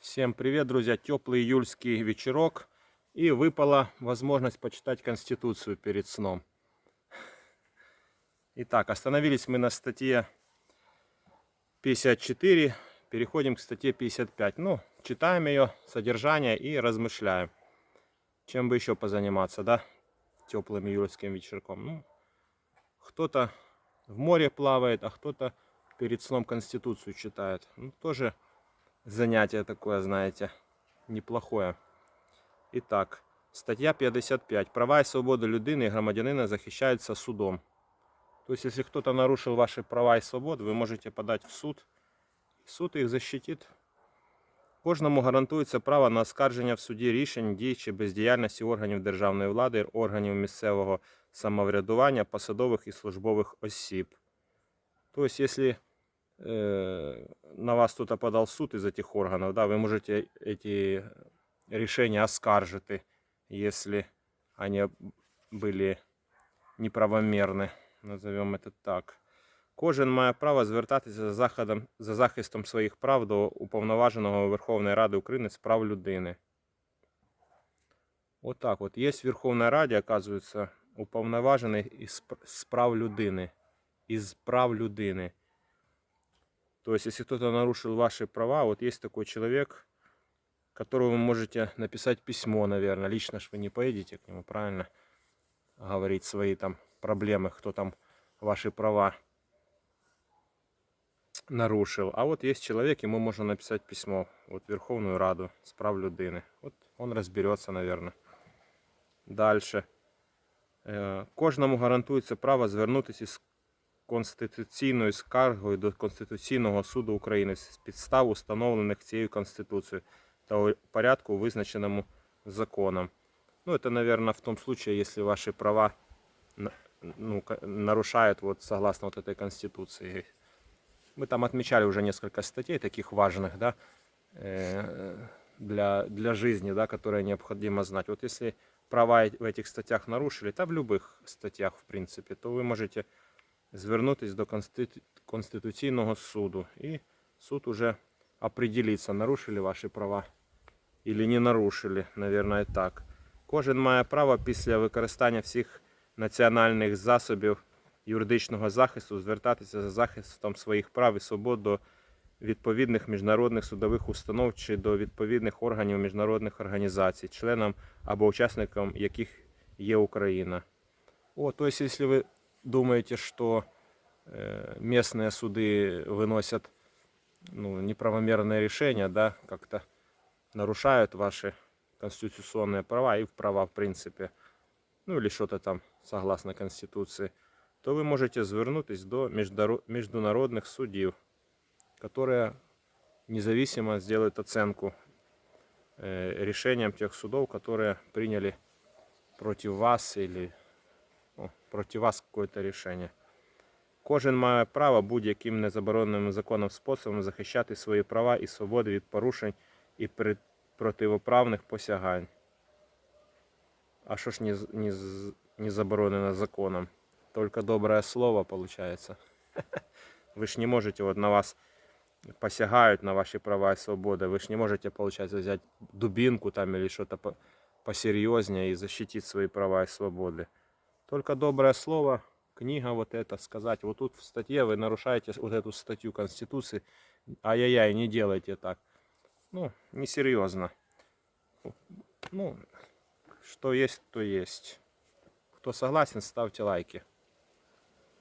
Всем привет, друзья! Теплый июльский вечерок. И выпала возможность почитать Конституцию перед сном. Итак, остановились мы на статье 54. Переходим к статье 55. Ну, читаем ее содержание и размышляем. Чем бы еще позаниматься, да? Теплым июльским вечерком. Ну, кто-то в море плавает, а кто-то перед сном Конституцию читает. Ну, тоже занятие такое, знаете, неплохое. Итак, стаття 55. Права і свободи людини і громадянина захищаються судом. То есть, если кто-то нарушил ваши права и свободы, вы можете подать в суд. Суд їх защитит. Кожному гарантується право на оскарження в суді рішень, дій чи бездіяльності органів державної влади, органів місцевого самоврядування, посадових і службових осіб. То есть, если э, на вас кто-то подал в суд из этих органов, да, вы можете эти решения оскаржити, если они были неправомерны, назовем это так. Кожен має право звертатися за, заходом, за захистом своїх прав до уповноваженого Верховної Ради України з прав людини. Вот так вот. Есть в Верховной Раде, оказывается, уповноважений із пр- з прав людини. Из прав людини. То есть, если кто-то нарушил ваши права, вот есть такой человек, которому вы можете написать письмо, наверное. Лично ж вы не поедете к нему, правильно? Говорить свои там проблемы, кто там ваши права нарушил. А вот есть человек, ему можно написать письмо вот Верховную Раду с прав людини. Вот он разберется, наверное. Дальше. Е, Кожному гарантується право звернутися із конституційною скаргою до Конституційного суду України з підстав, установлених цією Конституцією та у порядку, визначеному законом. Ну, это, наверное, в том случае, если ваши права на- ну, ка- нарушают вот согласно вот этой Конституции. Мы там отмечали уже несколько статей таких важных, да, э, для, для жизни, да, которые необходимо знать. Вот если права э- в этих статьях нарушили, та в любых статьях, в принципе, то вы можете звернутись до Конститу- Конституційного суду. І суд уже определиться, нарушили ваші права или не нарушили, наверное, так. Кожен має право після використання всіх національних засобів юридичного захисту звертатися за захистом своїх прав і свобод до відповідних міжнародних судових установ чи до відповідних органів міжнародних організацій, членам або учасникам яких є Україна. О, то есть, если вы думаете, что э, местные суды выносят ну, неправомерные решения, да, как-то нарушают ваши конституционные права и права в принципе, ну или что-то там согласно Конституции, то вы можете звернутись до международных судів, которые независимо сделают оценку э, решениям тех судов, которые приняли против вас или проти вас какое-то рішення. Кожен має право будь-яким незабороненим законом способом захищати свої права і свободи від порушень і при- противоправних посягань. А що ж не, з- не, з- не заборонено законом? Только доброе слово получается. Вы ж не можете, вот на вас посягают на ваши права и свободы. Вы ж не можете, получается, взять дубинку там или что-то по- посерьезнее и защитить свои права и свободы. Только доброе слово, книга вот это сказать. Вот тут в статье вы нарушаете вот эту статью Конституции. Ай-яй-яй, не делайте так. Ну, несерьезно. Ну, что есть, то есть. Кто согласен, ставьте лайки.